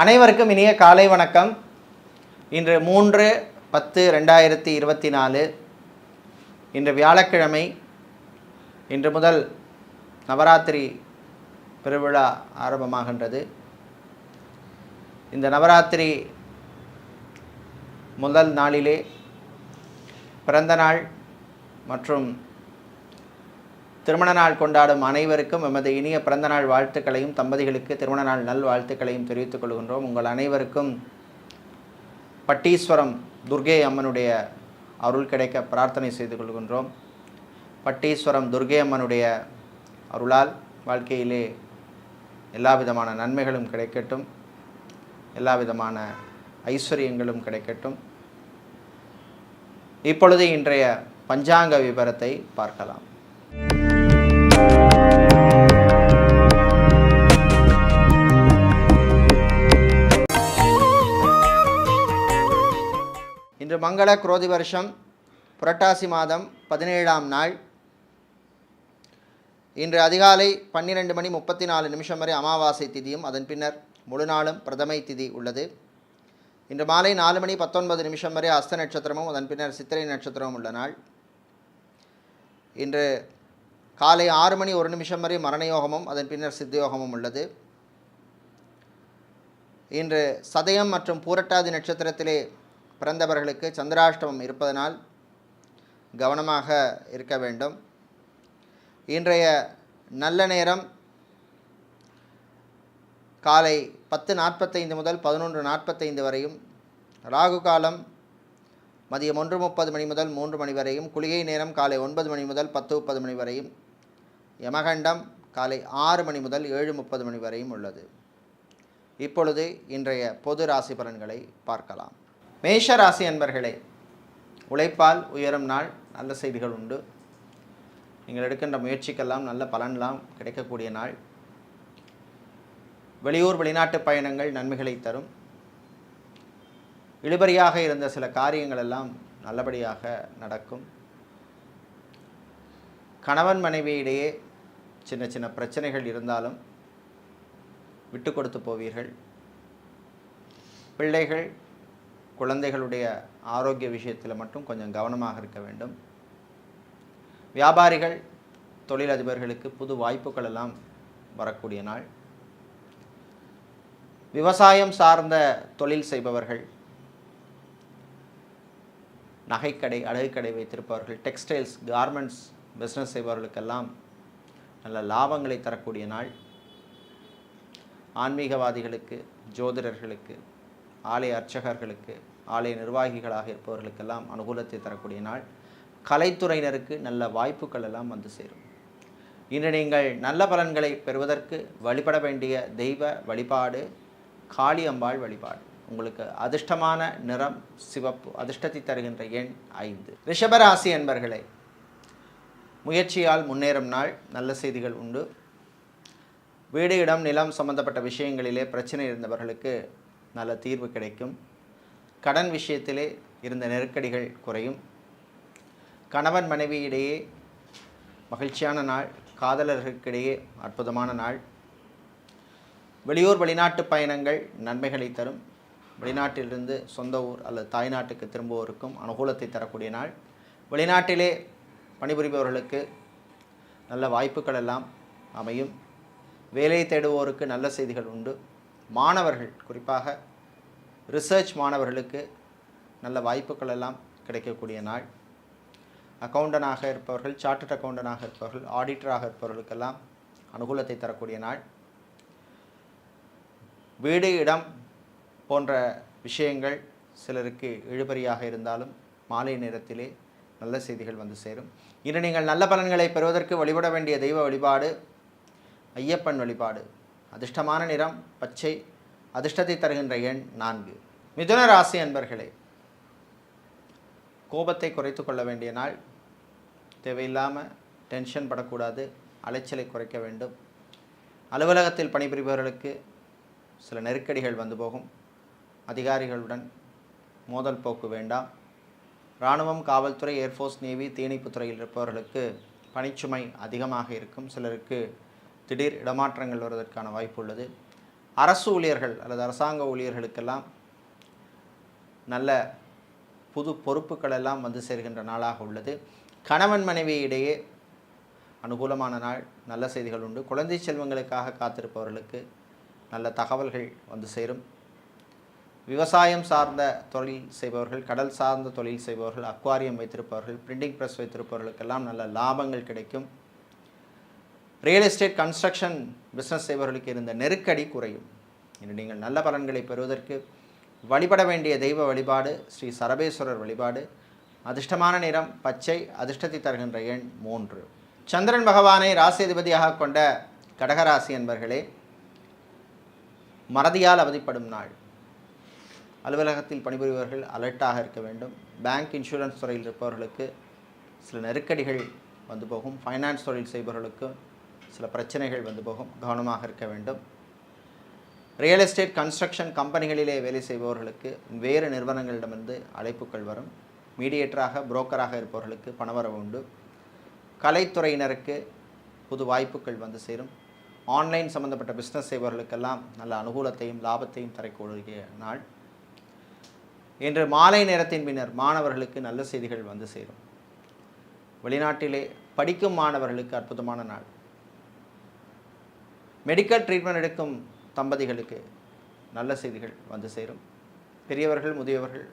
அனைவருக்கும் இனிய காலை வணக்கம். இன்று மூன்று பத்து ரெண்டாயிரத்தி இருபத்தி நாலு. இன்று வியாழக்கிழமை. இன்று முதல் நவராத்திரி பெருவிழா ஆரம்பமாகின்றது. இந்த நவராத்திரி முதல் நாளிலே பிறந்த நாள் மற்றும் திருமண நாள் கொண்டாடும் அனைவருக்கும் எமது இனிய பிறந்தநாள் வாழ்த்துக்களையும் தம்பதிகளுக்கு திருமண நாள் நல் வாழ்த்துக்களையும் தெரிவித்துக் கொள்கின்றோம். உங்கள் அனைவருக்கும் பட்டீஸ்வரம் துர்கை அம்மனுடைய அருள் கிடைக்க பிரார்த்தனை செய்து கொள்கின்றோம். பட்டீஸ்வரம் துர்கை அம்மனுடைய அருளால் வாழ்க்கையிலே எல்லா விதமான நன்மைகளும் கிடைக்கட்டும். எல்லா விதமான ஐஸ்வர்யங்களும் கிடைக்கட்டும். இப்பொழுது இன்றைய பஞ்சாங்க விவரத்தை பார்க்கலாம். இன்று மங்கள குரோதி வருஷம் புரட்டாசி மாதம் பதினேழாம் நாள். இன்று அதிகாலை பன்னிரெண்டு மணி முப்பத்தி நாலு நிமிஷம் வரை அமாவாசை திதியும் அதன் பின்னர் முழு நாளும் பிரதமை திதி உள்ளது. இன்று மாலை நாலு மணி பத்தொன்பது நிமிஷம் வரை அஸ்த நட்சத்திரமும் அதன் பின்னர் சித்திரை நட்சத்திரமும் உள்ள நாள். இன்று காலை ஆறு மணி ஒரு நிமிஷம் வரை மரணயோகமும் அதன் பின்னர் சித்தயோகமும் உள்ளது. இன்று சதயம் மற்றும் பூரட்டாதி நட்சத்திரத்திலே பிறந்தவர்களுக்கு சந்திராஷ்டமம் இருப்பதனால் கவனமாக இருக்க வேண்டும். இன்றைய நல்ல நேரம் காலை பத்து நாற்பத்தைந்து முதல் பதினொன்று நாற்பத்தைந்து வரையும் ராகு காலம் மதியம் ஒன்று முப்பது மணி முதல் மூன்று மணி வரையும் குளிகை நேரம் காலை ஒன்பது மணி முதல் பத்து முப்பது மணி வரையும் யமகண்டம் காலை ஆறு மணி முதல் ஏழு முப்பது மணி வரையும் உள்ளது. இப்பொழுது இன்றைய பொது ராசி பலன்களை பார்க்கலாம். மேஷராசி அன்பர்களே உழைப்பால் உயரும் நாள் நல்ல செய்திகள் உண்டு. நீங்கள் எடுக்கின்ற முயற்சிக்கெல்லாம் நல்ல பலன்லாம் கிடைக்கக்கூடிய நாள். வெளியூர் வெளிநாட்டு பயணங்கள் நன்மைகளை தரும். இழுபறியாக இருந்த சில காரியங்கள் எல்லாம் நல்லபடியாக நடக்கும். கணவன் மனைவியிடையே சின்ன சின்ன பிரச்சனைகள் இருந்தாலும் விட்டு கொடுத்து போவீர்கள். பிள்ளைகள் குழந்தைகளுடைய ஆரோக்கிய விஷயத்தில் மட்டும் கொஞ்சம் கவனமாக இருக்க வேண்டும். வியாபாரிகள் தொழிலதிபர்களுக்கு புது வாய்ப்புகள் எல்லாம் வரக்கூடிய நாள். விவசாயம் சார்ந்த தொழில் செய்பவர்கள் நகைக்கடை அழகுக்கடை வைத்திருப்பவர்கள் டெக்ஸ்டைல்ஸ் கார்மெண்ட்ஸ் பிஸ்னஸ் செய்பவர்களுக்கெல்லாம் நல்ல லாபங்களை தரக்கூடிய நாள். ஆன்மீகவாதிகளுக்கு ஜோதிடர்களுக்கு ஆலய அர்ச்சகர்களுக்கு ஆலய நிர்வாகிகளாக இருப்பவர்களுக்கெல்லாம் அனுகூலத்தை தரக்கூடிய நாள். கலைத்துறையினருக்கு நல்ல வாய்ப்புகள் எல்லாம் வந்து சேரும். இன்று நீங்கள் நல்ல பலன்களை பெறுவதற்கு வழிபட வேண்டிய தெய்வ வழிபாடு காளியம்பாள் வழிபாடு. உங்களுக்கு அதிர்ஷ்டமான நிறம் சிவப்பு அதிர்ஷ்டத்தை தருகின்ற எண் ஐந்து. ரிஷபராசி என்பர்களே முயற்சியால் முன்னேறும் நாள். நல்ல செய்திகள் உண்டு. வீடு இடம் நிலம் சம்பந்தப்பட்ட விஷயங்களிலே பிரச்சனை இருந்தவர்களுக்கு நல்ல தீர்வு கிடைக்கும். கடன் விஷயத்திலே இருந்த நெருக்கடிகள் குறையும். கணவன் மனைவியிடையே மகிழ்ச்சியான நாள் காதலர்களுக்கிடையே அற்புதமான நாள். வெளியூர் வெளிநாட்டு பயணங்கள் நன்மைகளை தரும். வெளிநாட்டிலிருந்து சொந்த ஊர் அல்லது தாய்நாட்டுக்கு திரும்புவோருக்கும் அனுகூலத்தை தரக்கூடிய நாள். வெளிநாட்டிலே பணிபுரிபவர்களுக்கு நல்ல வாய்ப்புகள் எல்லாம் அமையும். வேலை தேடுவோருக்கு நல்ல செய்திகள் உண்டு. மாணவர்கள் குறிப்பாக ரிசர்ச் மாணவர்களுக்கு நல்ல வாய்ப்புகள் எல்லாம் கிடைக்கக்கூடிய நாள். அக்கௌண்டனாக இருப்பவர்கள் சார்ட்டட் அக்கௌண்டனாக இருப்பவர்கள் ஆடிட்டராக இருப்பவர்களுக்கெல்லாம் அனுகூலத்தை தரக்கூடிய நாள். வீடு இடம் போன்ற விஷயங்கள் சிலருக்கு இழுபறியாக இருந்தாலும் மாலை நேரத்திலே நல்ல செய்திகள் வந்து சேரும். இன்று நீங்கள் நல்ல பலன்களை பெறுவதற்கு வழிபட வேண்டிய தெய்வ வழிபாடு ஐயப்பன் வழிபாடு. அதிர்ஷ்டமான நிறம் பச்சை. அதிர்ஷ்டத்தை தருகின்ற எண் நான்கு. மிதுன ராசி அன்பர்களே கோபத்தை குறைத்து கொள்ள வேண்டிய நாள். தேவையில்லாமல் டென்ஷன் படக்கூடாது அலைச்சலை குறைக்க வேண்டும். அலுவலகத்தில் பணிபுரிபவர்களுக்கு சில நெருக்கடிகள் வந்து போகும். அதிகாரிகளுடன் மோதல் போக்கு வேண்டாம். இராணுவம் காவல்துறை ஏர்ஃபோர்ஸ் நேவி தீயணைப்புத் துறையில் இருப்பவர்களுக்கு பணிச்சுமை அதிகமாக இருக்கும். சிலருக்கு திடீர் இடமாற்றங்கள் வருவதற்கான வாய்ப்பு உள்ளது அரசு ஊழியர்கள் அல்லது அரசாங்க ஊழியர்களுக்கெல்லாம் நல்ல புது பொறுப்புகள் எல்லாம் வந்து சேர்கின்ற நாளாக உள்ளது. கணவன் மனைவி இடையே அனுகூலமான நாள் நல்ல செய்திகள் உண்டு. குழந்தை செல்வங்களுக்காக காத்திருப்பவர்களுக்கு நல்ல தகவல்கள் வந்து சேரும். விவசாயம் சார்ந்த தொழில் செய்பவர்கள் கடல் சார்ந்த தொழில் செய்பவர்கள் அக்வாரியம் வைத்திருப்பவர்கள் பிரிண்டிங் ப்ரெஸ் வைத்திருப்பவர்களுக்கெல்லாம் நல்ல லாபங்கள் கிடைக்கும். ரியல் எஸ்டேட் கன்ஸ்ட்ரக்ஷன் பிஸ்னஸ் செய்பவர்களுக்கு இருந்த நெருக்கடி குறையும். இன்று நீங்கள் நல்ல பலன்களை பெறுவதற்கு வழிபட வேண்டிய தெய்வ வழிபாடு ஸ்ரீ சரபேஸ்வரர் வழிபாடு அதிர்ஷ்டமான நிறம் பச்சை அதிர்ஷ்டத்தை தருகின்ற எண் மூன்று. சந்திரன் பகவானை ராசியதிபதியாக கொண்ட கடகராசி என்பர்களே மறதியால் அவதிப்படும் நாள். அலுவலகத்தில் பணிபுரிபவர்கள் அலர்ட்டாக இருக்க வேண்டும். பேங்க் இன்சூரன்ஸ் துறையில் இருப்பவர்களுக்கு சில நெருக்கடிகள் வந்து போகும். ஃபைனான்ஸ் தொழில் செய்பவர்களுக்கு சில பிரச்சனைகள் வந்து போகும். கவனமாக இருக்க வேண்டும். ரியல் எஸ்டேட் கன்ஸ்ட்ரக்ஷன் கம்பெனிகளிலே வேலை செய்பவர்களுக்கு வேறு நிறுவனங்களிடமிருந்து அழைப்புகள் வரும். மீடியேட்டராக புரோக்கராக இருப்பவர்களுக்கு பணவரவு உண்டு. கலைத்துறையினருக்கு புது வாய்ப்புகள் வந்து சேரும். ஆன்லைன் சம்பந்தப்பட்ட பிஸ்னஸ் செய்பவர்களுக்கெல்லாம் நல்ல அனுகூலத்தையும் லாபத்தையும் தரக்கூடிய நாள். இன்று மாலை நேரத்தின் பின்னர் மாணவர்களுக்கு நல்ல செய்திகள் வந்து சேரும். வெளிநாட்டிலே படிக்கும் மாணவர்களுக்கு அற்புதமான நாள். மெடிக்கல் ட்ரீட்மெண்ட் எடுக்கும் தம்பதிகளுக்கு நல்ல செய்திகள் வந்து சேரும். பெரியவர்கள் முதியவர்கள்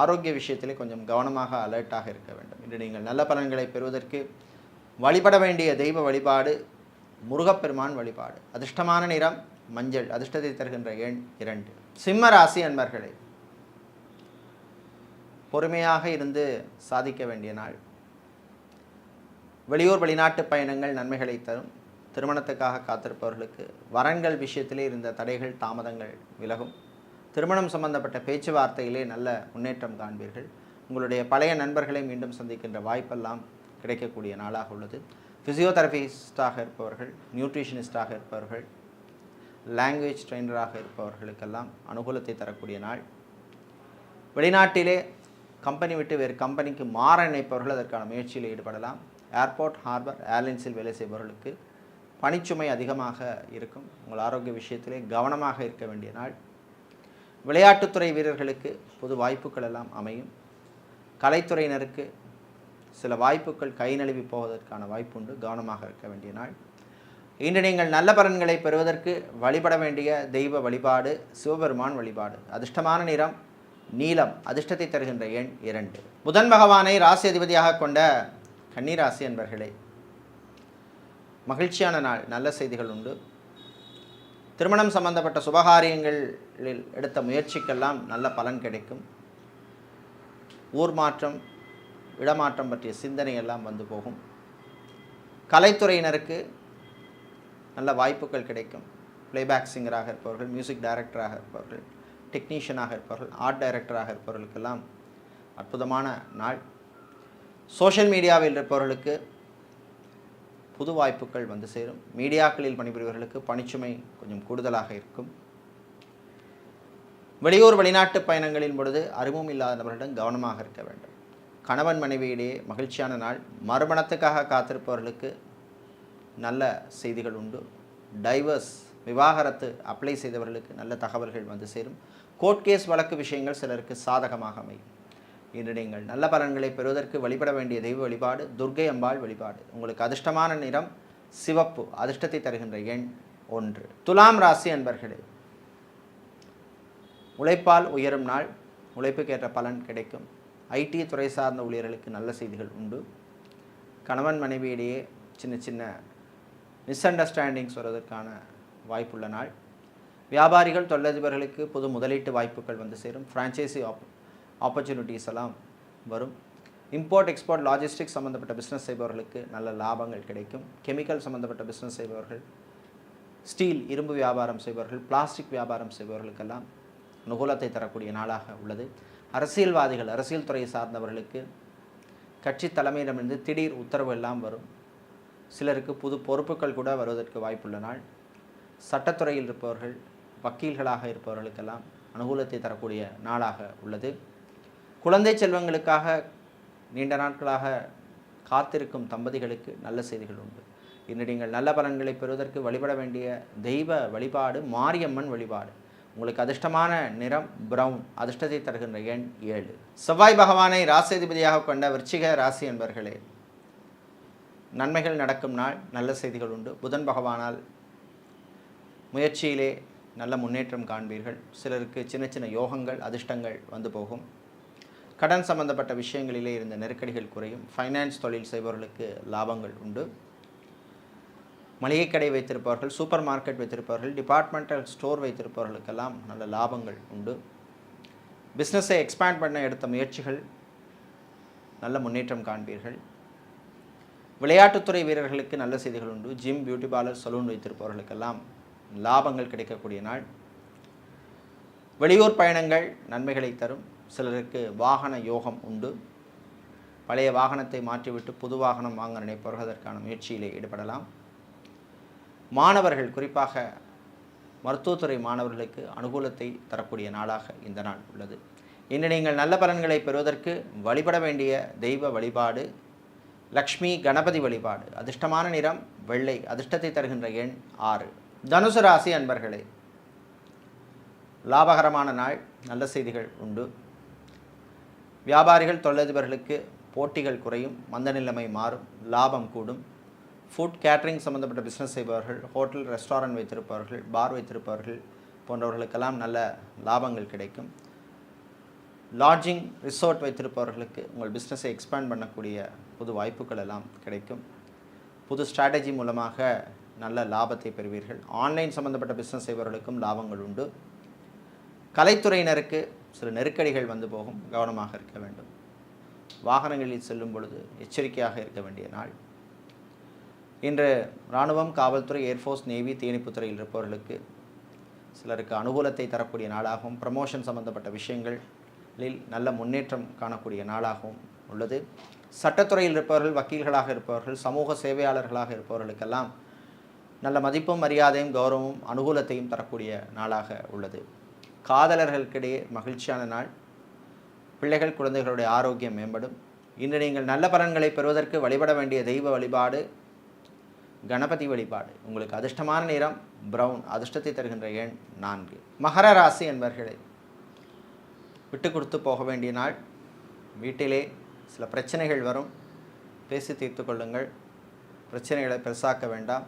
ஆரோக்கிய விஷயத்திலே கொஞ்சம் கவனமாக அலர்ட்டாக இருக்க வேண்டும். இன்று நீங்கள் நல்ல பலன்களை பெறுவதற்கு வழிபட வேண்டிய தெய்வ வழிபாடு முருகப்பெருமான் வழிபாடு. அதிர்ஷ்டமான நிறம் மஞ்சள். அதிர்ஷ்டத்தை தருகின்ற எண் இரண்டு. சிம்ம ராசி அன்பர்களே பொறுமையாக இருந்து சாதிக்க வேண்டிய நாள். வெளியூர் வெளிநாட்டு பயணங்கள் நன்மைகளை தரும். திருமணத்துக்காக காத்திருப்பவர்களுக்கு வரன்கள் விஷயத்திலே இருந்த தடைகள் தாமதங்கள் விலகும். திருமணம் சம்பந்தப்பட்ட பேச்சுவார்த்தையிலே நல்ல முன்னேற்றம் காண்பீர்கள். உங்களுடைய பழைய நண்பர்களை மீண்டும் சந்திக்கின்ற வாய்ப்பெல்லாம் கிடைக்கக்கூடிய நாளாக உள்ளது. ஃபிசியோதெரபிஸ்டாக இருப்பவர்கள் நியூட்ரிஷனிஸ்டாக இருப்பவர்கள் லாங்குவேஜ் ட்ரெயினராக இருப்பவர்களுக்கெல்லாம் அனுகூலத்தை தரக்கூடிய நாள். வெளிநாட்டிலே கம்பெனி விட்டு வேறு கம்பெனிக்கு மாற நினைப்பவர்கள் அதற்கான முயற்சியில் ஈடுபடலாம். ஏர்போர்ட் ஹார்பர் ஏர்லைன்ஸில் வேலை செய்பவர்களுக்கு பணிச்சுமை அதிகமாக இருக்கும். உங்கள் ஆரோக்கிய விஷயத்திலே கவனமாக இருக்க வேண்டிய நாள். விளையாட்டுத்துறை வீரர்களுக்கு புது வாய்ப்புகள் எல்லாம் அமையும். கலைத்துறையினருக்கு சில வாய்ப்புகள் கை நழுவி போவதற்கான வாய்ப்புண்டு கவனமாக இருக்க வேண்டிய நாள். இன்று நீங்கள் நல்ல பலன்களை பெறுவதற்கு வழிபட வேண்டிய தெய்வ வழிபாடு சிவபெருமான் வழிபாடு. அதிர்ஷ்டமான நிறம் நீலம். அதிர்ஷ்டத்தை தருகின்ற எண் இரண்டு. புதன் பகவானை ராசி அதிபதியாக கொண்ட கன்னிராசி என்பர்களே மகிழ்ச்சியான நாள் நல்ல செய்திகள் உண்டு. திருமணம் சம்பந்தப்பட்ட சுபகாரியங்களில் எடுத்த முயற்சிக்கெல்லாம் நல்ல பலன் கிடைக்கும். ஊர் மாற்றம் இடமாற்றம் பற்றிய சிந்தனை எல்லாம் வந்து போகும். கலைத்துறையினருக்கு நல்ல வாய்ப்புகள் கிடைக்கும். பிளேபேக் சிங்கராக இருப்பவர்கள் மியூசிக் டைரக்டராக இருப்பவர்கள் டெக்னீஷியனாக இருப்பவர்கள் ஆர்ட் டைரக்டராக இருப்பவர்களுக்கெல்லாம் அற்புதமான நாள். சோஷியல் மீடியாவில் இருப்பவர்களுக்கு புது வாய்ப்புகள் வந்து சேரும். மீடியாக்களில் பணிபுரிபவர்களுக்கு பணிச்சுமை கொஞ்சம் கூடுதலாக இருக்கும். வெளியூர் வெளிநாட்டு பயணங்களின் பொழுது அறிமுகம் இல்லாத நபர்களிடம் கவனமாக இருக்க வேண்டும். கணவன் மனைவியிடையே மகிழ்ச்சியான நாள். மறுமணத்துக்காக காத்திருப்பவர்களுக்கு நல்ல செய்திகள் உண்டு. டைவர்ஸ் விவாகரத்து அப்ளை செய்தவர்களுக்கு நல்ல தகவல்கள் வந்து சேரும். கோர்ட் கேஸ் வழக்கு விஷயங்கள் சிலருக்கு சாதகமாக அமையும். இன்று நீங்கள் நல்ல பலன்களை பெறுவதற்கு வழிபட வேண்டிய தெய்வ வழிபாடு துர்க்கை அம்பாள் வழிபாடு. உங்களுக்கு அதிர்ஷ்டமான நிறம் சிவப்பு அதிர்ஷ்டத்தை தருகின்ற எண் ஒன்று. துலாம் ராசி அன்பர்களே உழைப்பால் உயரும் நாள் உழைப்புக்கேற்ற பலன் கிடைக்கும். ஐடி துறை சார்ந்த ஊழியர்களுக்கு நல்ல செய்திகள் உண்டு. கணவன் மனைவியிடையே சின்ன சின்ன மிஸ் அண்டர்ஸ்டாண்டிங்ஸ் வருவதற்கான வாய்ப்புள்ள நாள். வியாபாரிகள் தொழிலதிபர்களுக்கு புது முதலீட்டு வாய்ப்புகள் வந்து சேரும். ஃப்ரான்ச்சைசி ஆப் ஆப்பர்ச்சுனிட்டிஸ் எல்லாம் வரும். இம்போர்ட் எக்ஸ்போர்ட் லாஜிஸ்டிக்ஸ் சம்மந்தப்பட்ட பிஸ்னஸ் செய்பவர்களுக்கு நல்ல லாபங்கள் கிடைக்கும். கெமிக்கல் சம்மந்தப்பட்ட பிஸ்னஸ் செய்பவர்கள் ஸ்டீல் இரும்பு வியாபாரம் செய்பவர்கள் பிளாஸ்டிக் வியாபாரம் செய்பவர்களுக்கெல்லாம் நுகூலத்தை தரக்கூடிய நாளாக உள்ளது. அரசியல்வாதிகள் அரசியல் துறையை சார்ந்தவர்களுக்கு கட்சி தலைமையிடமிருந்து திடீர் உத்தரவு எல்லாம் வரும். சிலருக்கு புது பொறுப்புகள் கூட வருவதற்கு வாய்ப்புள்ள நாள். சட்டத்துறையில் இருப்பவர்கள் வக்கீல்களாக இருப்பவர்களுக்கெல்லாம் அனுகூலத்தை தரக்கூடிய நாளாக உள்ளது. குழந்தை செல்வங்களுக்காக நீண்ட நாட்களாக காத்திருக்கும் தம்பதிகளுக்கு நல்ல செய்திகள் உண்டு. இன்று நீங்கள் நல்ல பலன்களை பெறுவதற்கு வழிபட வேண்டிய தெய்வ வழிபாடு மாரியம்மன் வழிபாடு. உங்களுக்கு அதிர்ஷ்டமான நிறம் பிரவுன் அதிர்ஷ்டத்தை தருகின்ற எண் ஏழு. செவ்வாய் பகவானை ராசிதிபதியாக கொண்ட விருச்சிக ராசி என்பர்களே நன்மைகள் நடக்கும் நாள் நல்ல செய்திகள் உண்டு. புதன் பகவானால் முயற்சியிலே நல்ல முன்னேற்றம் காண்பீர்கள். சிலருக்கு சின்ன சின்ன யோகங்கள் அதிர்ஷ்டங்கள் வந்து போகும். கடன் சம்பந்தப்பட்ட விஷயங்களிலே இருந்த நெருக்கடிகள் குறையும். ஃபைனான்ஸ் தொழில் செய்பவர்களுக்கு லாபங்கள் உண்டு. மளிகை கடை வைத்திருப்பவர்கள் சூப்பர் மார்க்கெட் வைத்திருப்பவர்கள் டிபார்ட்மெண்டல் ஸ்டோர் வைத்திருப்பவர்களுக்கெல்லாம் நல்ல லாபங்கள் உண்டு. பிஸ்னஸை எக்ஸ்பேண்ட் பண்ண எடுத்த முயற்சிகள் நல்ல முன்னேற்றம் காண்பீர்கள். விளையாட்டுத்துறை வீரர்களுக்கு நல்ல செய்திகள் உண்டு. ஜிம் பியூட்டி பார்லர் சலூன் வைத்திருப்பவர்களுக்கெல்லாம் லாபங்கள் கிடைக்கக்கூடிய நாள். வெளியூர் பயணங்கள் நன்மைகளை தரும். சிலருக்கு வாகன யோகம் உண்டு. பழைய வாகனத்தை மாற்றிவிட்டு புது வாகனம் வாங்க நினைப்பவர்கள் அதற்கான முயற்சியிலே ஈடுபடலாம். மாணவர்கள் குறிப்பாக மருத்துவத்துறை மாணவர்களுக்கு அனுகூலத்தை தரக்கூடிய நாளாக இந்த நாள் உள்ளது. இன்று நீங்கள் நல்ல பலன்களை பெறுவதற்கு வழிபட வேண்டிய தெய்வ வழிபாடு லக்ஷ்மி கணபதி வழிபாடு அதிர்ஷ்டமான நிறம் வெள்ளை அதிர்ஷ்டத்தை தருகின்ற எண் ஆறு. தனுசு ராசி அன்பர்களே லாபகரமான நாள் நல்ல செய்திகள் உண்டு. வியாபாரிகள் தொழிலதிபர்களுக்கு போட்டிகள் குறையும் மந்த நிலைமை மாறும் லாபம் கூடும். ஃபுட் கேட்ரிங் சம்மந்தப்பட்ட பிஸ்னஸ் செய்பவர்கள் ஹோட்டல் ரெஸ்டாரண்ட் வைத்திருப்பவர்கள் பார் வைத்திருப்பவர்கள் போன்றவர்களுக்கெல்லாம் நல்ல லாபங்கள் கிடைக்கும். லாட்ஜிங் ரிசோர்ட் வைத்திருப்பவர்களுக்கு உங்கள் பிஸ்னஸை எக்ஸ்பேண்ட் பண்ணக்கூடிய புது வாய்ப்புகள் எல்லாம் கிடைக்கும். புது ஸ்ட்ராட்டஜி மூலமாக நல்ல லாபத்தை பெறுவீர்கள். ஆன்லைன் சம்மந்தப்பட்ட பிஸ்னஸ் செய்பவர்களுக்கும் லாபங்கள் உண்டு. கலைத்துறையினருக்கு சில நெருக்கடிகள் வந்து போகும் கவனமாக இருக்க வேண்டும். வாகனங்களில் செல்லும் பொழுது எச்சரிக்கையாக இருக்க வேண்டிய நாள். இன்று இராணுவம் காவல்துறை ஏர்ஃபோர்ஸ் நேவி தீயணைப்புத்துறையில் இருப்பவர்களுக்கு சிலருக்கு அனுகூலத்தை தரக்கூடிய நாளாகவும் ப்ரமோஷன் சம்பந்தப்பட்ட விஷயங்களில் நல்ல முன்னேற்றம் காணக்கூடிய நாளாகவும் உள்ளது. சட்டத்துறையில் இருப்பவர்கள் வக்கீல்களாக இருப்பவர்கள் சமூக சேவையாளர்களாக இருப்பவர்களுக்கெல்லாம் நல்ல மதிப்பும் மரியாதையும் கௌரவமும் அனுகூலத்தையும் தரக்கூடிய நாளாக உள்ளது. காதலர்களுக்கிடையே மகிழ்ச்சியான நாள். பிள்ளைகள் குழந்தைகளுடைய ஆரோக்கியம் மேம்படும். இன்று நீங்கள் நல்ல பலன்களை பெறுவதற்கு வழிபட வேண்டிய தெய்வ வழிபாடு கணபதி வழிபாடு. உங்களுக்கு அதிர்ஷ்டமான நிறம் ப்ரௌன் அதிர்ஷ்டத்தை தருகின்ற எண் நான்கு. மகர ராசி என்பர்களே விட்டு கொடுத்து போக வேண்டிய நாள். வீட்டிலே சில பிரச்சனைகள் வரும். பேசி தீர்த்து கொள்ளுங்கள். பிரச்சனைகளை பெருசாக்க வேண்டாம்.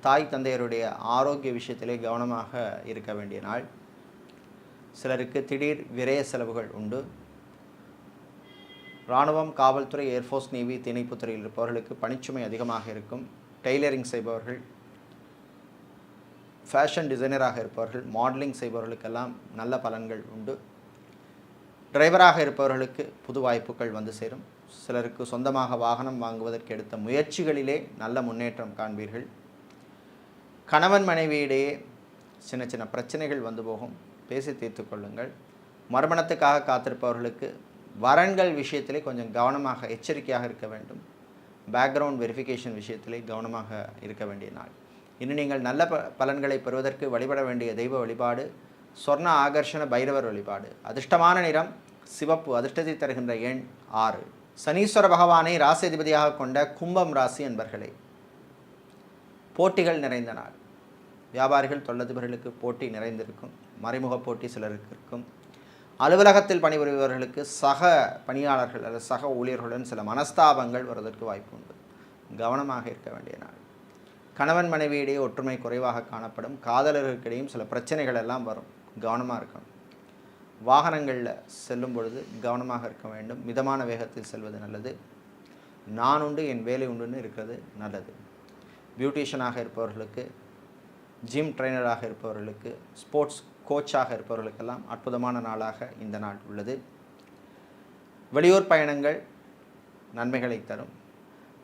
தாய் தந்தையருடைய ஆரோக்கிய விஷயத்திலே கவனமாக இருக்க வேண்டிய நாள். சிலருக்கு திடீர் விரய செலவுகள் உண்டு. இராணுவம் காவல்துறை ஏர்ஃபோர்ஸ் நேவி திணைப்புத்துறையில் இருப்பவர்களுக்கு பணிச்சுமை அதிகமாக இருக்கும். டெய்லரிங் செய்பவர்கள் ஃபேஷன் டிசைனராக இருப்பவர்கள் மாடலிங் செய்பவர்களுக்கெல்லாம் நல்ல பலன்கள் உண்டு. டிரைவராக இருப்பவர்களுக்கு புது வாய்ப்புகள் வந்து சேரும். சிலருக்கு சொந்தமாக வாகனம் வாங்குவதற்கு எடுத்த முயற்சிகளிலே நல்ல முன்னேற்றம் காண்பீர்கள். கணவன் மனைவியிடையே சின்ன சின்ன பிரச்சனைகள் வந்து போகும். பேசி தீர்த்து கொள்ளுங்கள். மறுமணத்துக்காக காத்திருப்பவர்களுக்கு வரன்கள் விஷயத்திலே கொஞ்சம் கவனமாக எச்சரிக்கையாக இருக்க வேண்டும். பேக்ரவுண்ட் வெரிஃபிகேஷன் விஷயத்திலே கவனமாக இருக்க வேண்டிய நாள். இன்னும் நீங்கள் நல்ல ப பலன்களை பெறுவதற்கு வழிபட வேண்டிய தெய்வ வழிபாடு சொர்ண ஆகர்ஷண பைரவர் வழிபாடு. அதிர்ஷ்டமான நிறம் சிவப்பு. அதிர்ஷ்டத்தை தருகின்ற எண் ஆறு. சனீஸ்வர பகவானை ராசி அதிபதியாக கொண்ட கும்பம் ராசி என்பர்களே போட்டிகள் நிறைந்த நாள். வியாபாரிகள் தொழிலதிபர்களுக்கு போட்டி நிறைந்திருக்கும். மறைமுக போட்டி சிலருக்கு இருக்கும். அலுவலகத்தில் பணிபுரிபவர்களுக்கு சக பணியாளர்கள் அல்லது சக ஊழியர்களுடன் சில மனஸ்தாபங்கள் வருவதற்கு வாய்ப்பு உண்டு கவனமாக இருக்க வேண்டிய நாள். கணவன் மனைவியிடையே ஒற்றுமை குறைவாக காணப்படும். காதலர்களுக்கிடையும் சில பிரச்சனைகள் எல்லாம் வரும். கவனமாக இருக்கணும். வாகனங்களில் செல்லும் பொழுது கவனமாக இருக்க வேண்டும். மிதமான வேகத்தில் செல்வது நல்லது. நான் உண்டு என் வேலை உண்டுன்னு இருக்கிறது நல்லது. பியூட்டிஷியனாக இருப்பவர்களுக்கு ஜிம் ட்ரைனராக இருப்பவர்களுக்கு ஸ்போர்ட்ஸ் கோச்சாக இருப்பவர்களுக்கெல்லாம் அற்புதமான நாளாக இந்த நாள் உள்ளது. வெளியூர் பயணங்கள் நன்மைகளை தரும்.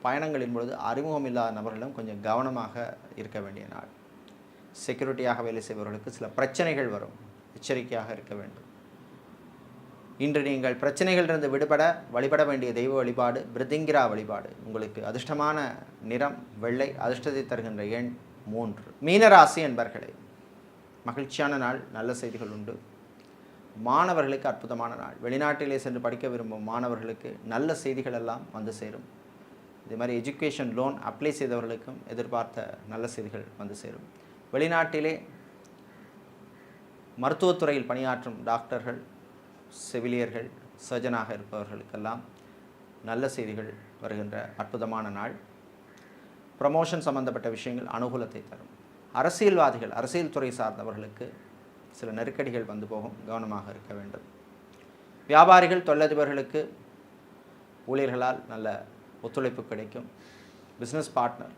பயணங்களின் பொழுது அறிமுகம் இல்லாத நபர்களும் கொஞ்சம் கவனமாக இருக்க வேண்டிய நாள். செக்யூரிட்டியாக வேலை செய்பவர்களுக்கு சில பிரச்சனைகள் வரும். எச்சரிக்கையாக இருக்க வேண்டும். இன்று நீங்கள் பிரச்சனைகளிலிருந்து விடுபட வழிபட வேண்டிய தெய்வ வழிபாடு பிரிதிங்கிரா வழிபாடு உங்களுக்கு அதிர்ஷ்டமான நிறம் வெள்ளை அதிர்ஷ்டத்தை தருகின்ற எண் மூன்று. மீனராசி என்பர்களே மகிழ்ச்சியான நாள் நல்ல செய்திகள் உண்டு. மாணவர்களுக்கு அற்புதமான நாள். வெளிநாட்டிலே சென்று படிக்க விரும்பும் மாணவர்களுக்கு நல்ல செய்திகள் எல்லாம் வந்து சேரும். இதே மாதிரி எஜுகேஷன் லோன் அப்ளை செய்தவர்களுக்கும் எதிர்பார்த்த நல்ல செய்திகள் வந்து சேரும். வெளிநாட்டிலே மருத்துவத்துறையில் பணியாற்றும் டாக்டர்கள் செவிலியர்கள் சர்ஜனாக இருப்பவர்களுக்கெல்லாம் நல்ல செய்திகள் வருகின்ற அற்புதமான நாள். ப்ரமோஷன் சம்பந்தப்பட்ட விஷயங்கள் அனுகூலத்தை தரும். அரசியல்வாதிகள் அரசியல் துறை சார்ந்தவர்களுக்கு சில நெருக்கடிகள் வந்து போகும் கவனமாக இருக்க வேண்டும். வியாபாரிகள் தொழிலதிபர்களுக்கு ஊழியர்களால் நல்ல ஒத்துழைப்பு கிடைக்கும். பிஸ்னஸ் பார்ட்னர்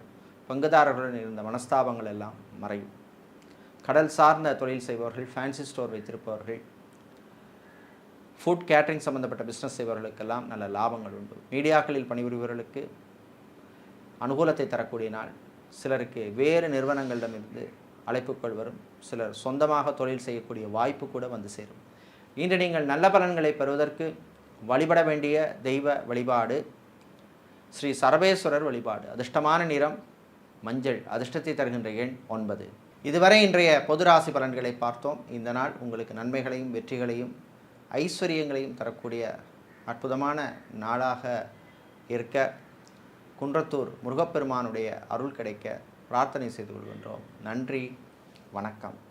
பங்குதாரர்களுடன் இருந்த மனஸ்தாபங்கள் எல்லாம் மறையும். கடல் சார்ந்த தொழில் செய்பவர்கள் ஃபேன்சி ஸ்டோர் வைத்திருப்பவர்கள் ஃபுட் கேட்டரிங் சம்பந்தப்பட்ட பிஸ்னஸ் செய்பவர்களுக்கெல்லாம் நல்ல லாபங்கள் உண்டு. மீடியாக்களில் பணிபுரிபவர்களுக்கு அனுகூலத்தை தரக்கூடிய நாள். சிலருக்கு வேறு நிறுவனங்களிடமிருந்து அழைப்புகள் வரும். சிலர் சொந்தமாக தொழில் செய்யக்கூடிய வாய்ப்பு கூட வந்து சேரும். இன்று நீங்கள் நல்ல பலன்களை பெறுவதற்கு வழிபட வேண்டிய தெய்வ வழிபாடு ஸ்ரீ சரபேஸ்வரர் வழிபாடு. அதிர்ஷ்டமான நிறம் மஞ்சள். அதிர்ஷ்டத்தை தருகின்ற எண் ஒன்பது. இதுவரை இன்றைய பொது ராசி பலன்களை பார்த்தோம். இந்த நாள் உங்களுக்கு நன்மைகளையும் வெற்றிகளையும் ஐஸ்வர்யங்களையும் தரக்கூடிய அற்புதமான நாளாக இருக்க குன்றத்தூர் முருகப்பெருமானுடைய அருள் கிடைக்க பிரார்த்தனை செய்து கொள்கின்றோம். நன்றி வணக்கம்.